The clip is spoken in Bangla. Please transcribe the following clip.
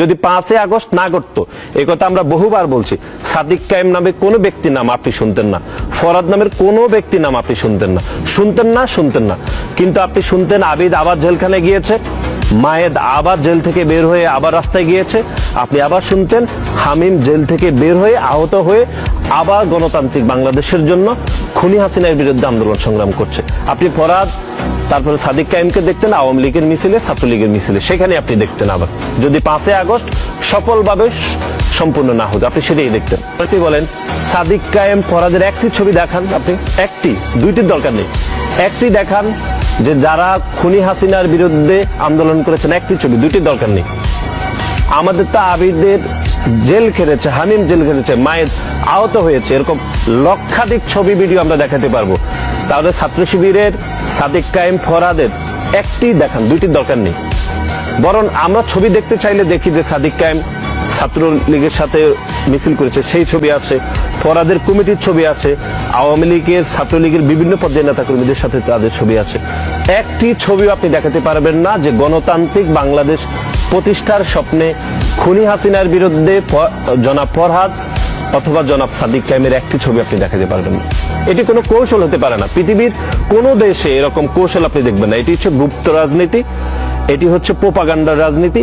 যদি পাঁচই আগস্ট না করতো এই কথা আমরা বহুবার বলছি, সাদিক কায়েম নামে কোনো ব্যক্তির নাম আপনি শুনতেন না, ফরাদ নামের কোনো ব্যক্তির নাম আপনি শুনতেন না শুনতেন না শুনতেন না। কিন্তু আপনি শুনতেন আবিদ আবার জেলখানে গিয়েছে মায়েদ আবার জেল থেকে বের হয়ে আবার রাস্তায় গিয়েছে। আপনি আবার শুনতেন, হামিম জেল থেকে বের হয়ে আহত হয়ে আবার গণতান্ত্রিক বাংলাদেশের জন্য খুনি হাসিনার বিরুদ্ধে আন্দোলন সংগ্রাম করছে। আপনি ফরাদ, তারপরে সাদিক কায়েমকে দেখতেন, আওয়ামী লীগের মিছিলে, ছাত্রলীগের মিছিলে। সেখানে আপনি দেখতেন আবার। যদি পাঁচই আগস্ট সফলভাবে সম্পূর্ণ না হতো আপনি সেটাই দেখতেন। আপনি বলেন, সাদিক কায়েম ফরাদের একটি ছবি দেখান আপনি। একটি, দুইটির দরকার নেই। একটি দেখান যে যারা খুনি হাসিনার বিরুদ্ধে আন্দোলন করেছেন, একটি ছবি দুইটির দরকার নেই। আমাদের তো আবিদের জেল খেলেছে হামিম জেল খেলেছে মায়ের আহত হয়েছে, এরকম লক্ষাধিক ছবি, ভিডিও আমরা দেখাতে পারব। তাহলে ছাত্র শিবিরের সাদিক কায়েম ফরাদের একটি দেখান দুইটির দরকার নেই। বরং আমরা ছবি দেখতে চাইলে দেখি যে সাদিক কায়েম ছাত্র লীগের সাথে মিছিল করেছে, সেই ছবি আছে। ফরাদের কমিটির ছবি আছে। আওয়ামী লীগের, ছাত্রলীগের বিভিন্ন পর্যায়ের নেতা কর্মীদের সাথে তাদের ছবি আছে। একটি ছবিও আপনি দেখাতে পারবেন না যে গণতান্ত্রিক বাংলাদেশ প্রতিষ্ঠার স্বপ্নে খুনি হাসিনার বিরুদ্ধে জনাব ফরহাদ অথবা জনাব সাদিক কায়েমের একটি ছবি আপনি দেখাতে পারবেন। না এটি কোনো কৌশল হতে পারে না। পৃথিবীর কোনো দেশে এরকম কৌশল আপনি দেখবেন না। এটি হচ্ছে গুপ্ত রাজনীতি, এটি হচ্ছে প্রোপাগান্ডার রাজনীতি।